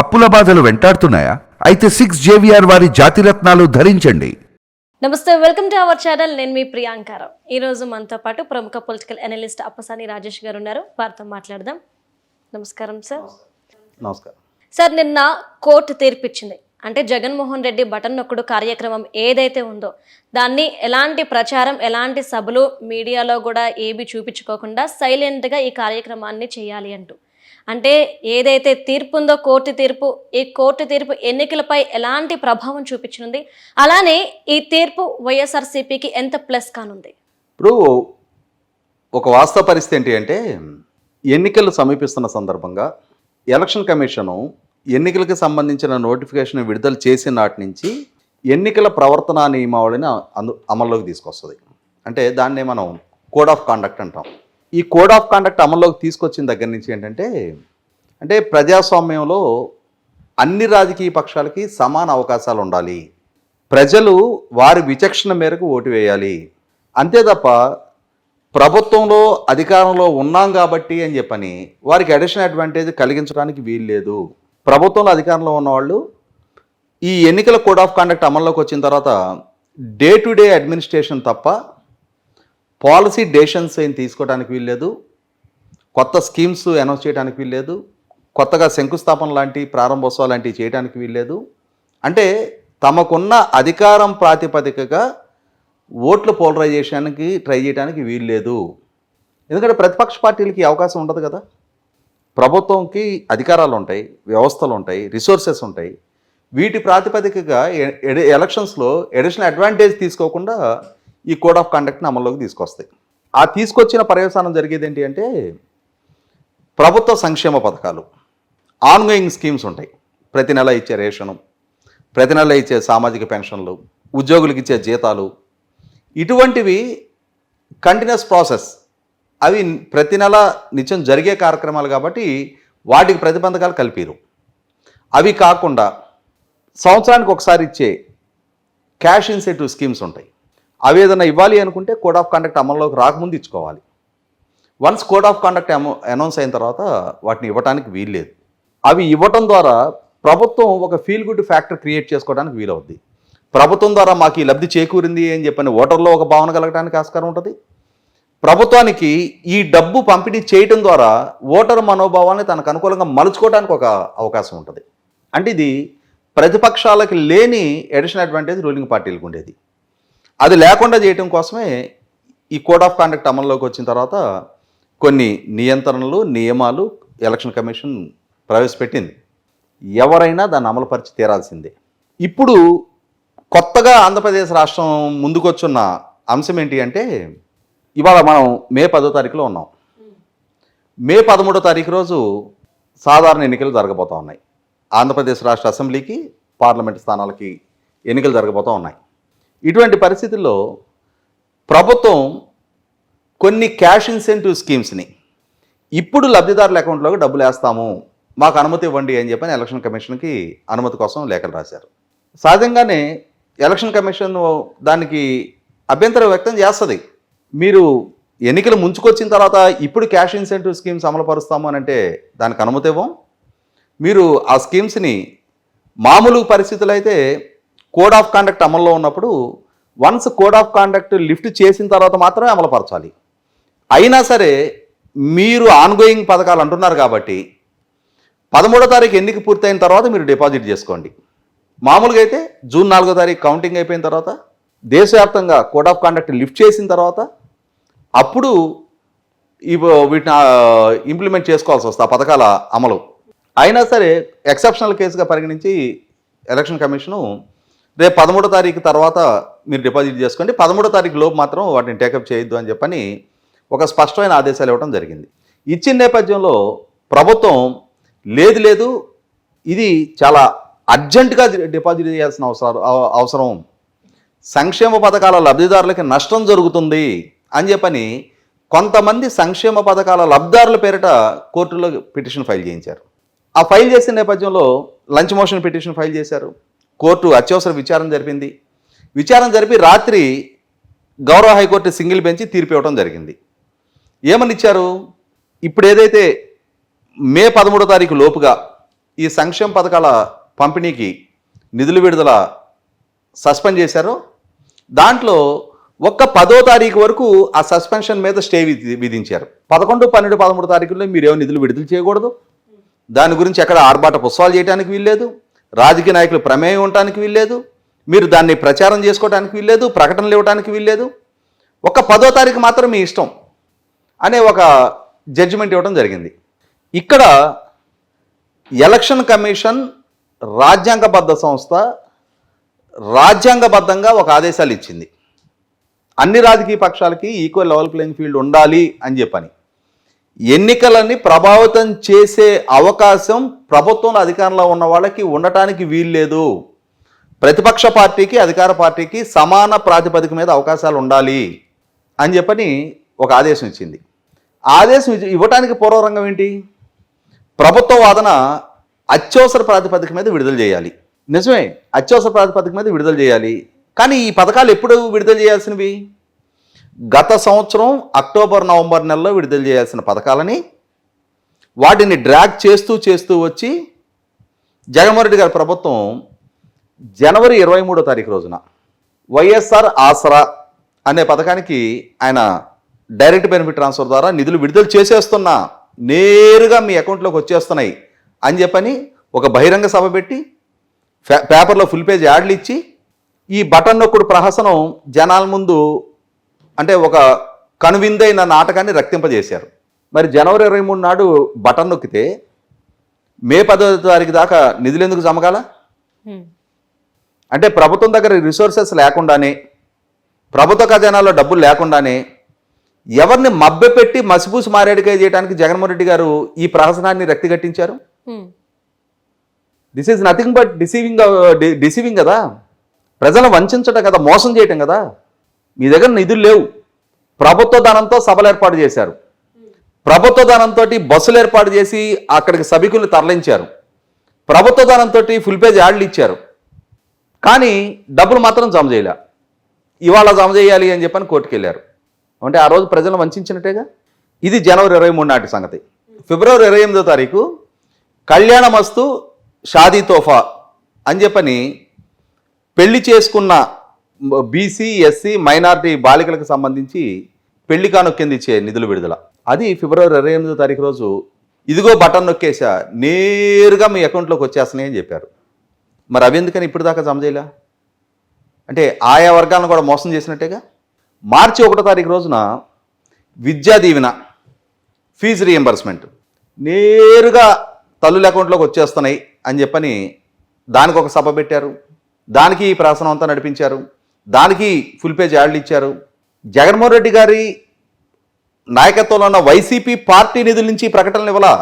అప్పుల బాధలు వెంటాడుతున్నాయా? అయితే సిక్స్ జేవిఆర్ వారి జాతిరత్నాలు ధరించండి. నమస్తే వెల్కమ్ టు అవర్ ఛానల్ నేను మీ ప్రియాంకారావు ఈ రోజు మనతో పాటు ప్రముఖ పొలిటికల్ అనలిస్ట్ అప్పసాని రాజేష్ గారు ఉన్నారు. వారితో మాట్లాడదాం. నమస్కారం సార్ నమస్కారం. సార్ నిన్న కోర్టు తీర్పిచ్చింది. అంటే జగన్మోహన్ రెడ్డి బటన్ నొక్కుడు కార్యక్రమం ఏదైతే ఉందో దాన్ని ఎలాంటి ప్రచారం ఎలాంటి సభలు మీడియాలో కూడా ఏవి చూపించుకోకుండా సైలెంట్గా ఈ కార్యక్రమాన్ని చేయాలి అంటూ. అంటే ఏదైతే తీర్పు ఉందో కోర్టు తీర్పు ఈ కోర్టు తీర్పు ఎన్నికలపై ఎలాంటి ప్రభావం చూపించనుంది? అలానే ఈ తీర్పు వైఎస్ఆర్సీపీకి ఎంత ప్లస్ కానుంది? ఇప్పుడు ఒక వాస్తవ పరిస్థితి ఏంటి అంటే ఎన్నికలు సమీపిస్తున్న సందర్భంగా ఎలక్షన్ కమిషను ఎన్నికలకు సంబంధించిన నోటిఫికేషన్ విడుదల చేసిన నాటి నుంచి ఎన్నికల ప్రవర్తన నియమావళిని అందు అమల్లోకి తీసుకొస్తుంది. అంటే దాన్నే మనం కోడ్ ఆఫ్ కాండక్ట్ అంటాం. ఈ కోడ్ ఆఫ్ కాండక్ట్ అమల్లోకి తీసుకొచ్చిన దగ్గర నుంచి ఏంటంటే అంటే ప్రజాస్వామ్యంలో అన్ని రాజకీయ పక్షాలకి సమాన అవకాశాలు ఉండాలి. ప్రజలు వారి విచక్షణ మేరకు ఓటు వేయాలి. అంతే తప్ప ప్రభుత్వంలో అధికారంలో ఉన్నాం కాబట్టి అని చెప్పని వారికి అడిషనల్ అడ్వాంటేజ్ కలిగించడానికి వీలు లేదు. ప్రభుత్వంలో అధికారంలో ఉన్నవాళ్ళు ఈ ఎన్నికల కోడ్ ఆఫ్ కండక్ట్ అమల్లోకి వచ్చిన తర్వాత డే టు డే అడ్మినిస్ట్రేషన్ తప్ప పాలసీ డేషన్స్ ఏం తీసుకోవడానికి వీల్లేదు కొత్త స్కీమ్స్ అనౌన్స్ చేయడానికి వీల్లేదు కొత్తగా శంకుస్థాపన లాంటి ప్రారంభోత్సవాలు లాంటివి చేయడానికి వీల్లేదు. అంటే తమకున్న అధికారం ప్రాతిపదికగా ఓట్ల పోలరైజేషన్కి ట్రై చేయడానికి వీల్లేదు. ఎందుకంటే ప్రతిపక్ష పార్టీలకి అవకాశం ఉండదు కదా. ప్రభుత్వంకి అధికారాలు ఉంటాయి వ్యవస్థలు ఉంటాయి రిసోర్సెస్ ఉంటాయి. వీటి ప్రాతిపదికగా ఎ- ఎలక్షన్స్లో ఎడిషనల్ అడ్వాంటేజ్ తీసుకోకుండా ఈ కోడ్ ఆఫ్ కండక్ట్ని అమల్లోకి తీసుకొస్తాయి. ఆ తీసుకొచ్చిన పర్యవసానం జరిగేది ఏంటి అంటే ప్రభుత్వ సంక్షేమ పథకాలు ఆన్గోయింగ్ స్కీమ్స్ ఉంటాయి. ప్రతి నెల ఇచ్చే రేషను ప్రతి నెల ఇచ్చే సామాజిక పెన్షన్లు ఉద్యోగులకు ఇచ్చే జీతాలు ఇటువంటివి కంటిన్యూస్ ప్రాసెస్ అవి ప్రతి నెల నిత్యం జరిగే కార్యక్రమాలు కాబట్టి వాటికి ప్రతిబంధకాలు కలిపారు. అవి కాకుండా సంవత్సరానికి ఒకసారి ఇచ్చే క్యాష్ ఇన్సెంటివ్ స్కీమ్స్ ఉంటాయి. అవి ఏదైనా ఇవ్వాలి అనుకుంటే కోడ్ ఆఫ్ కండక్ట్ అమల్లోకి రాకముందు ఇచ్చుకోవాలి. Once code of conduct announce అయిన తర్వాత వాటిని ఇవ్వడానికి వీల్లేదు. అవి ఇవ్వటం ద్వారా ప్రభుత్వం ఒక ఫీల్ గుడ్ ఫ్యాక్టర్ క్రియేట్ చేసుకోవడానికి వీలవుద్ది. ప్రభుత్వం ద్వారా మాకు ఈ లబ్ధి చేకూరింది అని చెప్పని ఓటర్లో ఒక భావన కలగడానికి ఆస్కారం ఉంటుంది. ప్రభుత్వానికి ఈ డబ్బు పంపిణీ చేయటం ద్వారా ఓటర్ మనోభావాన్ని తనకు అనుకూలంగా మలుచుకోవడానికి ఒక అవకాశం ఉంటుంది. అంటే ఇది ప్రతిపక్షాలకి లేని ఎడిషనల్ అడ్వాంటేజ్ రూలింగ్ పార్టీలకు ఉండేది. అది లేకుండా చేయటం కోసమే ఈ కోడ్ ఆఫ్ కాండక్ట్ అమల్లోకి వచ్చిన తర్వాత కొన్ని నియంత్రణలు నియమాలు ఎలక్షన్ కమిషన్ ప్రవేశపెట్టింది. ఎవరైనా దాన్ని అమలుపరిచి తీరాల్సిందే. ఇప్పుడు కొత్తగా ఆంధ్రప్రదేశ్ రాష్ట్రం ముందుకొచ్చున్న అంశం ఏంటి అంటే ఇవాళ మనం మే పదో తారీఖులో ఉన్నాం. మే పదమూడో తారీఖు రోజు సాధారణ ఎన్నికలు జరగబోతూ ఉన్నాయి. ఆంధ్రప్రదేశ్ రాష్ట్ర అసెంబ్లీకి పార్లమెంట్ స్థానాలకి ఎన్నికలు జరగబోతూ ఉన్నాయి. ఇటువంటి పరిస్థితుల్లో ప్రభుత్వం కొన్ని క్యాష్ ఇన్సెంటివ్ స్కీమ్స్ని ఇప్పుడు లబ్ధిదారుల అకౌంట్లోకి డబ్బులు వేస్తాము మాకు అనుమతి ఇవ్వండి అని చెప్పని ఎలక్షన్ కమిషన్కి అనుమతి కోసం లేఖలు రాశారు. సహజంగానే ఎలక్షన్ కమిషన్ దానికి అభ్యంతరం వ్యక్తం చేస్తుంది. మీరు ఎన్నికలు ముంచుకొచ్చిన తర్వాత ఇప్పుడు క్యాష్ ఇన్సెంటివ్ స్కీమ్స్ అమలుపరుస్తాము అని అంటే దానికి అనుమతి ఇవ్వం. మీరు ఆ స్కీమ్స్ని మామూలు పరిస్థితులు అయితే కోడ్ ఆఫ్ కాండక్ట్ అమల్లో ఉన్నప్పుడు once code of conduct lift చేసిన తర్వాత మాత్రమే అమలుపరచాలి. అయినా సరే మీరు ఆన్గోయింగ్ పథకాలు అంటున్నారు కాబట్టి పదమూడో తారీఖు ఎన్నిక పూర్తయిన తర్వాత మీరు డిపాజిట్ చేసుకోండి. మామూలుగా అయితే జూన్ నాలుగో తారీఖు కౌంటింగ్ అయిపోయిన తర్వాత దేశవ్యాప్తంగా కోడ్ ఆఫ్ కాండక్ట్ లిఫ్ట్ చేసిన తర్వాత అప్పుడు వీటిని ఇంప్లిమెంట్ చేసుకోవాల్సి వస్తుంది ఆ పథకాల అమలు. అయినా సరే ఎక్సెప్షనల్ కేసుగా పరిగణించి ఎలక్షన్ కమిషను రేపు పదమూడో తారీఖు తర్వాత మీరు డిపాజిట్ చేసుకోండి. పదమూడో తారీఖు లోపు మాత్రం వాటిని టేకప్ చేయొద్దు అని చెప్పని ఒక స్పష్టమైన ఆదేశాలు ఇవ్వడం జరిగింది. ఇచ్చిన నేపథ్యంలో ప్రభుత్వం లేదు లేదు ఇది చాలా అర్జెంటుగా డిపాజిట్ చేయాల్సిన అవసరం అవసరం. సంక్షేమ పథకాల లబ్ధిదారులకి నష్టం జరుగుతుంది అని చెప్పని కొంతమంది సంక్షేమ పథకాల లబ్ధిదారుల పేరిట కోర్టులో పిటిషన్ ఫైల్ చేయించారు. ఆ ఫైల్ చేసిన నేపథ్యంలో లంచ్ మోషన్ పిటిషన్ ఫైల్ చేశారు. కోర్టు అత్యవసర విచారణ జరిపింది. విచారణ జరిపి రాత్రి గౌరవ హైకోర్టు సింగిల్ బెంచ్ తీర్పు ఇవ్వడం జరిగింది. ఏమని ఇచ్చారు? ఇప్పుడు ఏదైతే మే పదమూడో తారీఖు లోపుగా ఈ సంక్షేమ పథకాల పంపిణీకి నిధులు విడుదల సస్పెండ్ చేశారో దాంట్లో ఒక్క పదో తారీఖు వరకు ఆ సస్పెన్షన్ మీద స్టే విధి- విధించారు. పదకొండు పన్నెండు పదమూడు తారీఖుల్లో మీరేమో నిధులు విడుదల చేయకూడదు. దాని గురించి ఎక్కడ ఆర్భాట పుస్తకాలు చేయడానికి వీల్లేదు. రాజకీయ నాయకులు ప్రమేయం ఉండటానికి వీల్లేదు. మీరు దాన్ని ప్రచారం చేసుకోవడానికి వీల్లేదు ప్రకటనలు ఇవ్వడానికి వీల్లేదు. ఒక పదో తారీఖు మాత్రం మీ ఇష్టం అనే ఒక జడ్జిమెంట్ ఇవ్వడం జరిగింది. ఇక్కడ ఎలక్షన్ కమిషన్ రాజ్యాంగబద్ధ సంస్థ రాజ్యాంగబద్ధంగా ఒక ఆదేశాలు ఇచ్చింది. అన్ని రాజకీయ పక్షాలకి ఈక్వల్ లెవెల్ ప్లేయింగ్ ఫీల్డ్ ఉండాలి అని చెప్పని. ఎన్నికలని ప్రభావితం చేసే అవకాశం ప్రభుత్వంలో అధికారంలో ఉన్న వాళ్ళకి ఉండటానికి వీల్లేదు ప్రతిపక్ష పార్టీకి అధికార పార్టీకి సమాన ప్రాతిపదిక మీద అవకాశాలు ఉండాలి అని చెప్పని ఒక ఆదేశం ఇచ్చింది. ఆదేశం ఇవ్వటానికి పూర్వరంగం ఏంటి? ప్రభుత్వ వాదన అత్యవసర ప్రాతిపదిక మీద విడుదల చేయాలి. నిజమే అత్యవసర ప్రాతిపదిక మీద విడుదల చేయాలి. కానీ ఈ పథకాలు ఎప్పుడు విడుదల చేయాల్సినవి? గత సంవత్సరం అక్టోబర్ నవంబర్ నెలలో విడుదల చేయాల్సిన పథకాలని వాటిని డ్రాగ్ చేస్తూ చేస్తూ వచ్చి జగన్మోహన్ రెడ్డి గారి ప్రభుత్వం జనవరి ఇరవై మూడో తారీఖు రోజున వైఎస్ఆర్ ఆసరా అనే పథకానికి ఆయన డైరెక్ట్ బెనిఫిట్ ట్రాన్స్ఫర్ ద్వారా నిధులు విడుదల చేసేస్తున్నా నేరుగా మీ అకౌంట్లోకి వచ్చేస్తున్నాయి అని చెప్పని ఒక బహిరంగ సభ పెట్టి పేపర్లో ఫుల్ పేజ్ యాడ్లు ఇచ్చి ఈ బటన్ నొక్కుడు ప్రహసనం జనాల ముందు అంటే ఒక కనువిందైన నాటకాన్ని రక్తింపజేశారు. మరి జనవరి ఇరవై మూడు నాడు బటన్ నొక్కితే మే పదో తారీఖు దాకా నిధులు ఎందుకు జమగాల. అంటే ప్రభుత్వం దగ్గర రిసోర్సెస్ లేకుండానే ప్రభుత్వ ఖజానాలో డబ్బులు లేకుండానే ఎవరిని మభ్యపెట్టి మసిపూసి మారేడుకాయ చేయడానికి జగన్మోహన్ రెడ్డి గారు ఈ ప్రహసనాన్ని రక్తిగట్టించారు. This is nothing but deceiving deceiving కదా? ప్రజలను వంచడం కదా? మోసం చేయటం కదా? మీ దగ్గర నిధులు లేవు. ప్రభుత్వ ధనంతో సభలు ఏర్పాటు చేశారు. ప్రభుత్వ ధనంతో బస్సులు ఏర్పాటు చేసి అక్కడికి సభికులు తరలించారు. ప్రభుత్వ ధనంతో ఫుల్ పేజ్ యాడ్లు ఇచ్చారు. కానీ డబ్బులు మాత్రం జమ చేయలే. ఇవాళ జమ చేయాలి అని చెప్పని కోర్టుకెళ్ళారు. అంటే ఆ రోజు ప్రజలను వంచినట్టేగా? ఇది జనవరి ఇరవై మూడు నాటి సంగతి. ఫిబ్రవరి ఇరవై ఎనిమిదో తారీఖు కళ్యాణమస్తు షాదీ తోఫా అని చెప్పని పెళ్ళి చేసుకున్న బీసీ ఎస్సీ మైనారిటీ బాలికలకు సంబంధించి పెళ్ళి కానుక కింద ఇచ్చే నిధులు విడుదల. అది ఫిబ్రవరి ఇరవై ఎనిమిదో తారీఖు రోజు ఇదిగో బటన్ నొక్కేసా నేరుగా మీ అకౌంట్లోకి వచ్చేస్తున్నాయి అని చెప్పారు. మరి అవి ఎందుకని ఇప్పుడు దాకా జమ చేయలే? అంటే ఆయా వర్గాలను కూడా మోసం చేసినట్టేగా? మార్చి ఒకటో తారీఖు రోజున విద్యా దీవెన ఫీజు రియంబర్స్మెంట్ నేరుగా తల్లుల అకౌంట్లోకి వచ్చేస్తున్నాయి అని చెప్పని దానికి ఒక సభ పెట్టారు. దానికి ఈ ప్రాసనం అంతా నడిపించారు. దానికి ఫుల్ పేజ్ యాడ్లు ఇచ్చారు. జగన్మోహన్ రెడ్డి గారి నాయకత్వంలో ఉన్న వైసీపీ పార్టీ నిధుల నుంచి ప్రకటనలు ఇవ్వాలా?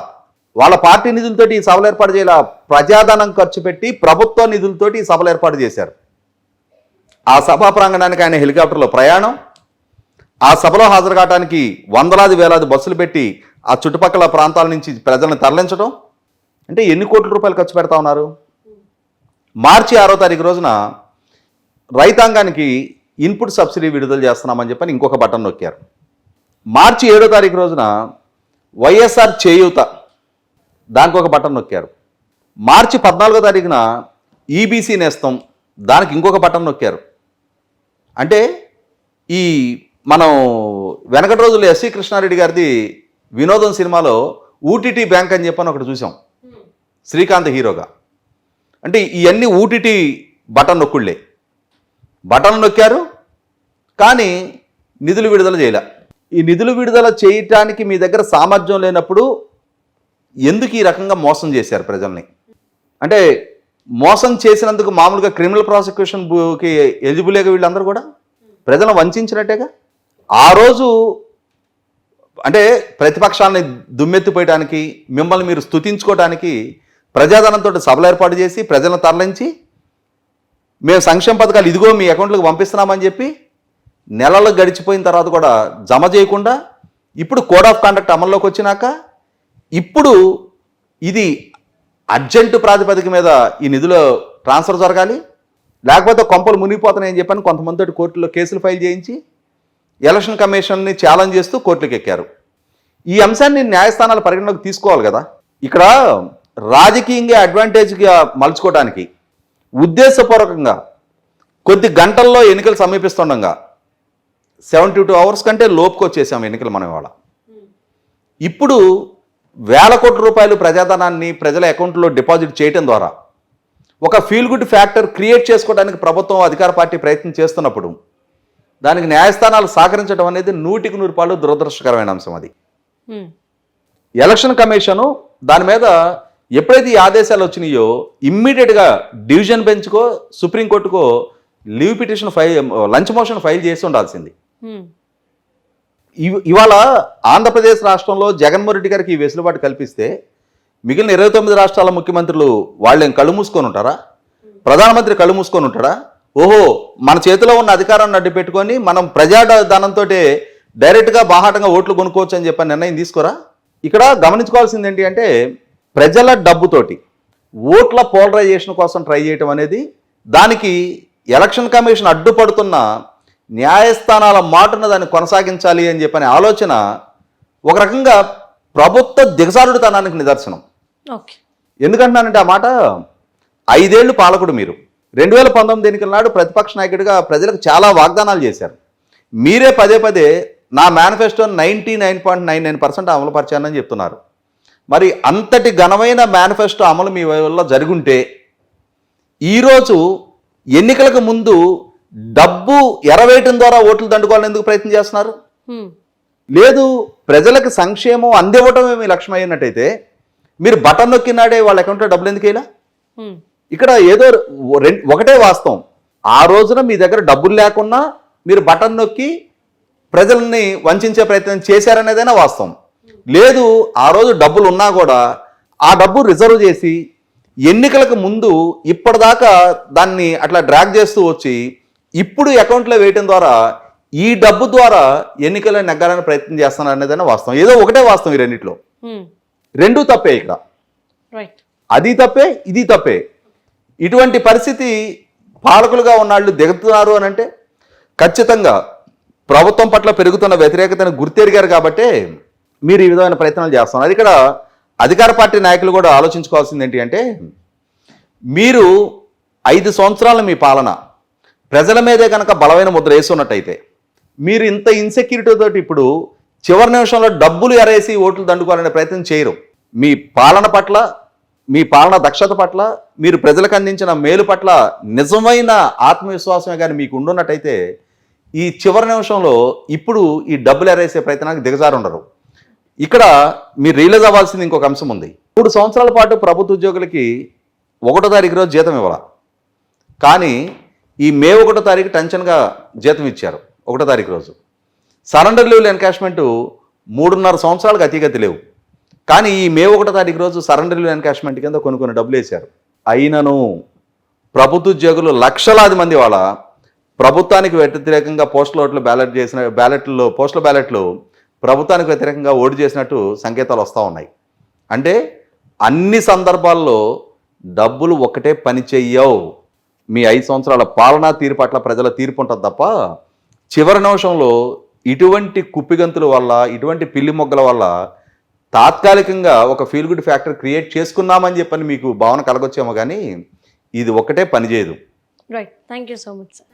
వాళ్ళ పార్టీ నిధులతోటి ఈ సభలు ఏర్పాటు చేయాల? ప్రజాధనం ఖర్చు పెట్టి ప్రభుత్వ నిధులతోటి ఈ సభలు ఏర్పాటు చేశారు. ఆ సభా ప్రాంగణానికి ఆయన హెలికాప్టర్లో ప్రయాణం. ఆ సభలో హాజరు కావడానికి వందలాది వేలాది బస్సులు పెట్టి ఆ చుట్టుపక్కల ప్రాంతాల నుంచి ప్రజలను తరలించడం. అంటే ఎన్ని కోట్ల రూపాయలు ఖర్చు పెడతా ఉన్నారు? మార్చి ఆరో తారీఖు రోజున రైతాంగానికి ఇన్పుట్ సబ్సిడీ విడుదల చేస్తున్నామని చెప్పని ఇంకొక బటన్ నొక్కారు. మార్చి ఏడో తారీఖు రోజున వైఎస్ఆర్ చేయూత దానికి ఒక బటన్ నొక్కారు. మార్చి పద్నాలుగో తారీఖున ఈబీసీ నేస్తం దానికి ఇంకొక బటన్ నొక్కారు. అంటే ఈ మనం వెనకటి రోజుల్లో ఎస్సీ కృష్ణారెడ్డి గారిది వినోదం సినిమాలో ఊటీటీ బ్యాంక్ అని చెప్పని ఒకటి చూసాం. శ్రీకాంత్ హీరోగా. అంటే ఇవన్నీ ఊటీటీ బటన్ నొక్కుళ్ళే. బటన్ నొక్కారు కానీ నిధులు విడుదల చేయలే. ఈ నిధులు విడుదల చేయటానికి మీ దగ్గర సామర్థ్యం లేనప్పుడు ఎందుకు ఈ రకంగా మోసం చేశారు ప్రజల్ని? అంటే మోసం చేసినందుకు మామూలుగా క్రిమినల్ ప్రాసిక్యూషన్కి ఎలిజిబులేగా వీళ్ళందరూ కూడా ప్రజలను వంచినట్టేగా ఆ రోజు అంటే ప్రతిపక్షాన్ని దుమ్మెత్తిపోయడానికి మిమ్మల్ని మీరు స్తుతించుకోవడానికి ప్రజాధనంతో సభలు ఏర్పాటు చేసి ప్రజలను తరలించి మేము సంక్షేమ పథకాలు ఇదిగో మీ అకౌంట్లోకి పంపిస్తున్నామని చెప్పి నెలలు గడిచిపోయిన తర్వాత కూడా జమ చేయకుండా ఇప్పుడు కోడ్ ఆఫ్ కాండక్ట్ అమల్లోకి వచ్చినాక ఇప్పుడు ఇది అర్జెంటు ప్రాతిపదిక మీద ఈ నిధులు ట్రాన్స్ఫర్ జరగాలి. లేకపోతే కొంపలు మునిగిపోతున్నాయని చెప్పని కొంతమంది కోర్టులో కేసులు ఫైల్ చేయించి ఎలక్షన్ కమిషన్ని ఛాలెంజ్ చేస్తూ కోర్టులకు ఎక్కారు ఈ అంశాన్ని న్యాయస్థానాల పరిగణలోకి తీసుకోవాలి కదా. ఇక్కడ రాజకీయంగా అడ్వాంటేజ్గా మలుచుకోవడానికి ఉద్దేశపూర్వకంగా కొద్ది గంటల్లో ఎన్నికలు సమీపిస్తుండగా సెవెంటీ టూ అవర్స్ కంటే లోపుకి వచ్చేసాం ఎన్నికలు మనం ఇవాళ. ఇప్పుడు వేల కోట్ల రూపాయలు ప్రజాధనాన్ని ప్రజల అకౌంట్లో డిపాజిట్ చేయటం ద్వారా ఒక ఫీల్ గుడ్ ఫ్యాక్టర్ క్రియేట్ చేసుకోవడానికి ప్రభుత్వం అధికార పార్టీ ప్రయత్నం చేస్తున్నప్పుడు దానికి న్యాయస్థానాలు సహకరించడం అనేది నూటికి నూరు పాలు దురదృష్టకరమైన అంశం అది. ఎలక్షన్ కమిషను దాని మీద ఎప్పుడైతే ఈ ఆదేశాలు వచ్చినాయో ఇమ్మీడియట్గా డివిజన్ బెంచ్కో సుప్రీంకోర్టుకో leave petition file lunch motion file చేసి ఉండాల్సింది. ఇవాళ ఆంధ్రప్రదేశ్ రాష్ట్రంలో జగన్మోహన్ రెడ్డి గారికి ఈ వెసులుబాటు కల్పిస్తే మిగిలిన ఇరవై తొమ్మిది రాష్ట్రాల ముఖ్యమంత్రులు వాళ్ళేం కళ్ళు మూసుకొని ఉంటారా? ప్రధానమంత్రి కళ్ళు మూసుకొని ఉంటాడా? ఓహో మన చేతిలో ఉన్న అధికారాన్ని అడ్డు పెట్టుకొని మనం ప్రజా ధనంతో డైరెక్ట్గా బాహాటంగా ఓట్లు కొనుక్కోవచ్చు అని చెప్పి నిర్ణయం తీసుకోరా? ఇక్కడ గమనించుకోవాల్సింది ఏంటి అంటే ప్రజల డబ్బుతోటి ఓట్ల పోలరైజేషన్ కోసం ట్రై చేయటం అనేది దానికి ఎలక్షన్ కమిషన్ అడ్డుపడుతున్న న్యాయస్థానాల మాటను దాన్ని కొనసాగించాలి అని చెప్పని ఆలోచన ఒక రకంగా ప్రభుత్వ దిగజారుడుతనానికి నిదర్శనం. ఓకే. ఎందుకంటున్నానంటే ఆ మాట ఐదేళ్ళు పాలకుడు మీరు. రెండు వేల పంతొమ్మిది ఎన్నికల నాడు ప్రతిపక్ష నాయకుడిగా ప్రజలకు చాలా వాగ్దానాలు చేశారు. మీరే పదే పదే నా manifesto ninety nine point nine nine percent అమలుపరిచానని చెప్తున్నారు. మరి అంతటి ఘనమైన మేనిఫెస్టో అమలు మీ వల్ల జరుగుంటే ఈరోజు ఎన్నికలకు ముందు డబ్బు ఎరవేయటం ద్వారా ఓట్లు దండుకోవాలని ఎందుకు ప్రయత్నం చేస్తున్నారు. లేదు ప్రజలకు సంక్షేమం అందివ్వటమే మీ లక్ష్యం అయినట్టయితే మీరు బటన్ నొక్కినాడే వాళ్ళ అకౌంట్లో డబ్బులు ఎందుకు వేయాల. ఇక్కడ ఏదో ఒకటే వాస్తవం ఆ రోజున మీ దగ్గర డబ్బులు లేకున్నా మీరు బటన్ నొక్కి ప్రజల్ని వంచే ప్రయత్నం చేశారనేదైనా వాస్తవం లేదు ఆ రోజు డబ్బులు ఉన్నా కూడా ఆ డబ్బు రిజర్వ్ చేసి ఎన్నికలకు ముందు ఇప్పటిదాకా దాన్ని అట్లా డ్రాగ్ చేస్తూ వచ్చి ఇప్పుడు అకౌంట్లో వేయటం ద్వారా ఈ డబ్బు ద్వారా ఎన్నికల నెగ్గాలని ప్రయత్నం చేస్తున్నారు అనేదైనా వాస్తవం. ఏదో ఒకటే వాస్తవం ఈ రెండిట్లో. రెండూ తప్పే ఇక్కడ అది తప్పే ఇది తప్పే. ఇటువంటి పరిస్థితి పాలకులుగా ఉన్నాళ్ళు దిగుతున్నారు అని అంటే ఖచ్చితంగా ప్రభుత్వం పట్ల పెరుగుతున్న వ్యతిరేకతను గుర్తెరిగారు కాబట్టే మీరు ఈ విధమైన ప్రయత్నాలు చేస్తున్నారు. అది ఇక్కడ అధికార పార్టీ నాయకులు కూడా ఆలోచించుకోవాల్సింది ఏంటి అంటే మీరు ఐదు సంవత్సరాల మీ పాలన ప్రజల మీదే కనుక బలమైన ముద్ర వేసున్నట్టయితే మీరు ఇంత ఇన్సెక్యూరిటీ తోటి ఇప్పుడు చివరి నిమిషంలో డబ్బులు ఎరేసి ఓట్లు దండుకోవాలనే ప్రయత్నం చేయరు. మీ పాలన పట్ల మీ పాలన దక్షత పట్ల మీరు ప్రజలకు అందించిన మేలు పట్ల నిజమైన ఆత్మవిశ్వాసమే కానీ మీకు ఉండున్నట్టయితే ఈ చివరి నిమిషంలో ఇప్పుడు ఈ డబ్బులు ఎరేసే ప్రయత్నానికి దిగజారుండరు. ఇక్కడ మీరు రియలైజ్ అవ్వాల్సింది ఇంకొక అంశం ఉంది. మూడు సంవత్సరాల పాటు ప్రభుత్వ ఉద్యోగులకి ఒకటో తారీఖు రోజు జీతం ఇవ్వాలి? కానీ ఈ మే ఒకటో తారీఖు టెన్షన్గా జీతం ఇచ్చారు ఒకటో తారీఖు రోజు. సరెండర్ లీవ్ ఎన్కాష్మెంటు మూడున్నర సంవత్సరాలకు అతిగతి లేవు. కానీ ఈ మే ఒకటో తారీఖు రోజు సరెండర్ లీవ్ ఎన్కాష్మెంట్ కింద కొన్ని కొన్ని డబ్బులు వేశారు. అయినను ప్రభుత్వ ఉద్యోగులు లక్షలాది మంది వాళ్ళ ప్రభుత్వానికి వ్యతిరేకంగా పోస్టల్ ఓట్లు బ్యాలెట్ చేసిన బ్యాలెట్లో పోస్టల్ బ్యాలెట్లు ప్రభుత్వానికి వ్యతిరేకంగా ఓటు చేసినట్టు సంకేతాలు వస్తూ ఉన్నాయి. అంటే అన్ని సందర్భాల్లో డబ్బులు ఒకటే పని చెయ్యవు. మీ ఐదు సంవత్సరాల పాలనా తీరు పట్ల ప్రజల తీర్పు ఉంటుంది తప్ప చివరి నిమిషంలో ఇటువంటి కుప్పిగంతుల వల్ల ఇటువంటి పిల్లి మొగ్గల వల్ల తాత్కాలికంగా ఒక ఫీల్ గుడ్ ఫ్యాక్టర్ క్రియేట్ చేసుకున్నామని చెప్పని మీకు భావన కలగొచ్చేమో కానీ ఇది ఒకటే పనిచేయదు right thank you so much sir